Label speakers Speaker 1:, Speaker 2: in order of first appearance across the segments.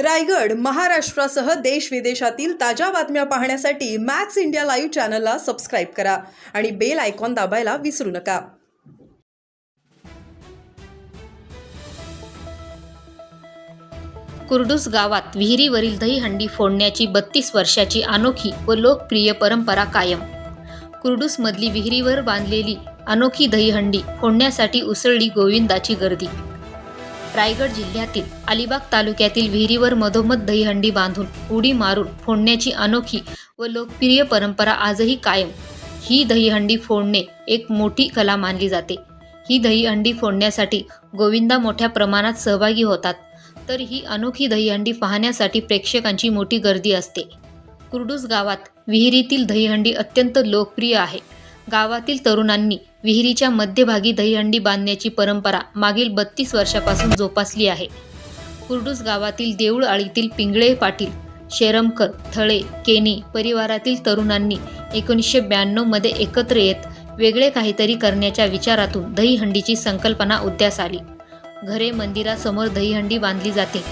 Speaker 1: रायगड महाराष्ट्रासह देश विदेशातील ताज्या बातम्या पाहण्यासाठी मॅक्स इंडिया लाईव्ह चॅनलला सबस्क्राईब करा आणि बेल आयकॉन दाबायला विसरू नका.
Speaker 2: कुर्डूस गावात विहिरीवरील दहीहंडी फोडण्याची बत्तीस वर्षाची अनोखी व लोकप्रिय परंपरा कायम. कुर्डूसमधली विहिरीवर बांधलेली अनोखी दहीहंडी फोडण्यासाठी उसळली गोविंदाची गर्दी. रायगड जिल्ह्यातील अलिबाग तालुक्यातील विहिरीवर मधोमध दहीहंडी बांधून उडी मारून फोडण्याची अनोखी व लोकप्रिय परंपरा आजही कायम. ही दहीहंडी फोडणे एक मोठी कला मानली जाते. ही दहीहंडी फोडण्यासाठी गोविंदा मोठ्या प्रमाणात सहभागी होतात. तर ही अनोखी दहीहंडी पाहण्यासाठी प्रेक्षकांची मोठी गर्दी असते. कुर्डूस गावात विहिरीतील दहीहंडी अत्यंत लोकप्रिय आहे. गावातील तरुणांनी विहिरीच्या मध्यभागी दहीहंडी बांधण्याची परंपरा मागील बत्तीस वर्षापासून जोपासली आहे. कुर्डूस गावातील देऊळ आळीतील पिंगळे पाटील शेरमकर थळे केने परिवारातील तरुणांनी एकोणीसशे ब्याण्णवमध्ये एकत्र येत वेगळे काहीतरी करण्याच्या विचारातून दहीहंडीची संकल्पना उद्यास आली. घरे मंदिरासमोर दहीहंडी बांधली जाते.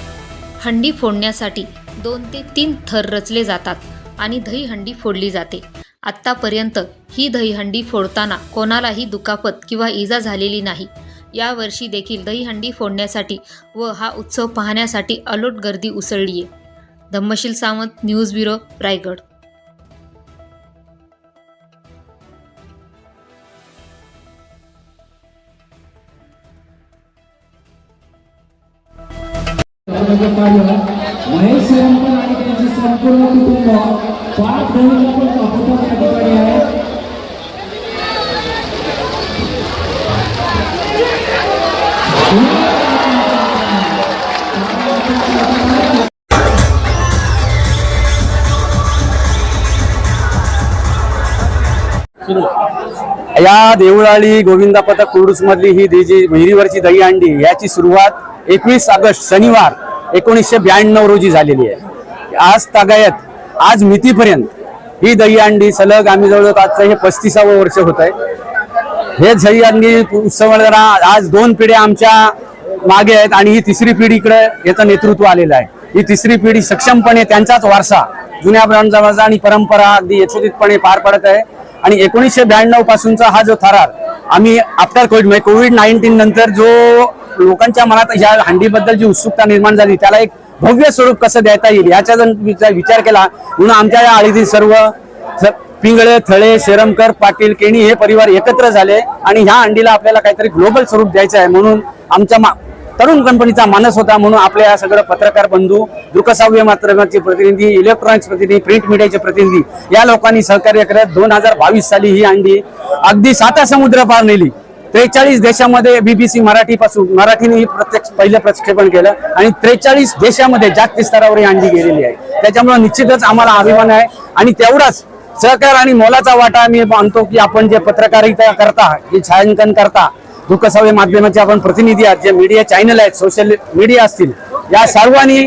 Speaker 2: हंडी फोडण्यासाठी दोन ते तीन थर रचले जातात आणि दहीहंडी फोडली जाते. आत्तापर्यंत ही दहीहंडी फोडताना कोणालाही दुखापत किंवा इजा झालेली नाही. यावर्षी देखील दहीहंडी फोडण्यासाठी व हा उत्सव पाहण्यासाठी अलोट गर्दी उसळली आहे धम्मशील सावंत न्यूज ब्युरो रायगड.
Speaker 3: महेश आणि त्यांचे संपूर्ण कुटुंब पाच पण ठिकाणी आहे
Speaker 4: या देऊळाळी गोविंदा पथक कुर्डूस मधली ही देजी विहिरीवरची दही अंडी याची सुरुवात एकवीस ऑगस्ट शनिवार एकोणीसशे ब्याण्णव रोजी झालेली आहे. आज तागायत आज मितीपर्यंत. ही दहीहंडी सलग आम्ही जवळजवळ आजचं हे पस्तीसावं वर्ष होत आहे. हे दहीहंडी उत्सव म्हणजे जरा आज दोन पिढ्या आमच्या मागे आहेत आणि ही तिसरी पिढीकडे याचं नेतृत्व आलेलं आहे. ही तिसरी पिढी सक्षमपणे त्यांचाच वारसा जुन्या ब्रांडचा आणि परंपरा अगदी यशोदितपणे पार पडत आहे. आणि एकोणीसशे ब्याण्णव पासूनचा हा जो थरार आम्ही आफ्टर कोविड म्हणजे कोविड नाईन्टीन नंतर जो लोकांच्या मनात ह्या हंडीबद्दल जी उत्सुकता निर्माण झाली त्याला एक भव्य स्वरूप कसं देता येईल याचा जर विचार विचार केला म्हणून आमच्या या आळीतील सर्व स- पिंगळे थळे शेरमकर पाटील केणी हे परिवार एकत्र झाले आणि ह्या अंडीला आपल्याला काहीतरी ग्लोबल स्वरूप द्यायचं आहे म्हणून आमच्या मा- तरुण कंपनीचा मानस होता म्हणून आपल्या या सगळं पत्रकार बंधू दृकसाव्य माध्यमाचे प्रतिनिधी इलेक्ट्रॉनिक्स प्रतिनिधी प्रिंट मीडियाचे प्रतिनिधी या लोकांनी सहकार्य करत दोन हजार बावीस साली ही अंडी अगदी साता समुद्र पार नेली. त्रेचाळीस देशामध्ये बीबीसी मराठी पासून मराठीने ही प्रत्यक्ष पहिलं प्रक्षेपण केलं आणि त्रेचाळीस देशामध्ये जागतिक स्तरावर ही गेलेली आहे. त्याच्यामुळे निश्चितच आम्हाला अभिमान आहे आणि तेवढाच सहकार आणि मोलाचा वाटा आम्ही मानतो की आपण जे पत्रकारिता करता जे छायांकन करता दुःखसावे माध्यमाचे आपण प्रतिनिधी आहात जे मीडिया चॅनल आहेत सोशल मीडिया असतील या सर्वांनी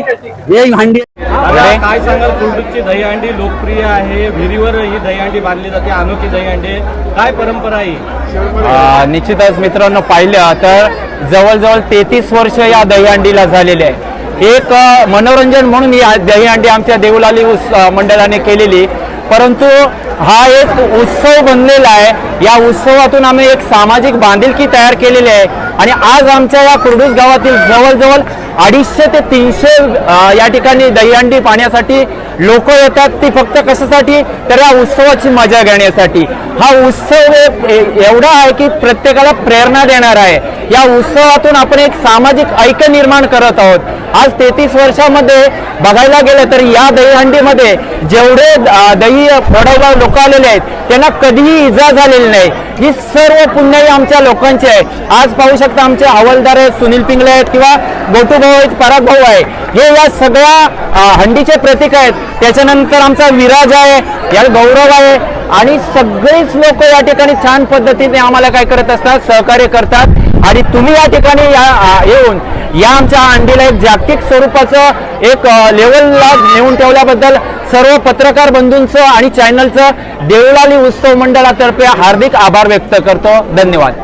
Speaker 4: हंडी
Speaker 5: आता काय सांगाल? कुर्डूची दहीहंडी लोकप्रिय आहे. विहिरीवर ही दहीहंडी बांधली जाते. अनोखी दहीहंडी. काय परंपरा आहे
Speaker 6: निश्चितच मित्रांनो पाहिलं तर जवळजवळ तेहतीस वर्ष या दहीहंडीला झालेले आहे. एक मनोरंजन म्हणून ही दहीहंडी आमच्या देऊलाली उस अ, मंडळाने केलेली. परंतु हा एक उत्सव बनलेला आहे. या उत्सवातून आम्ही एक सामाजिक बांधिलकी तयार केलेली आहे. आणि आज आमच्या या कुर्डूस गावातील जवळजवळ अडीचशे ते तीनशे या ठिकाणी दहीहंडी पाहण्यासाठी लोक येतात. ती फक्त कशासाठी? तर या उत्सवाची मजा घेण्यासाठी. हा उत्सव एवढा आहे की प्रत्येकाला प्रेरणा देणार आहे. या उत्सवातून आपण एक सामाजिक ऐक्य निर्माण करत आहोत. आज तेहतीस वर्षामध्ये बघायला गेलं तर या दहीहंडीमध्ये जेवढे दही फोडायला लोक आलेले आहेत त्यांना कधीही इजा झालेली नाही. ही सर्व पुण्याई आमच्या लोकांची आहे. आज पाहू शकता आमचे हवालदार आहेत सुनील पिंगळे आहेत किंवा गोटू भाऊ आहेत पराग भाऊ आहे. हे या सगळ्या हंडीचे प्रतीक आहेत. त्याच्यानंतर आमचा विराज आहे या गौरव आहे आणि सगळेच लोक या ठिकाणी छान पद्धतीने आम्हाला काय करत असतात सहकार्य करतात. आणि तुम्ही या ठिकाणी या येऊन या आमच्या अंडीला एक जागतिक स्वरूपाचं एक लेवलला नेऊन ठेवल्याबद्दल सर्व पत्रकार बंधूंचं आणि चॅनलचं देवळाली उत्सव मंडळातर्फे हार्दिक आभार व्यक्त करतो. धन्यवाद.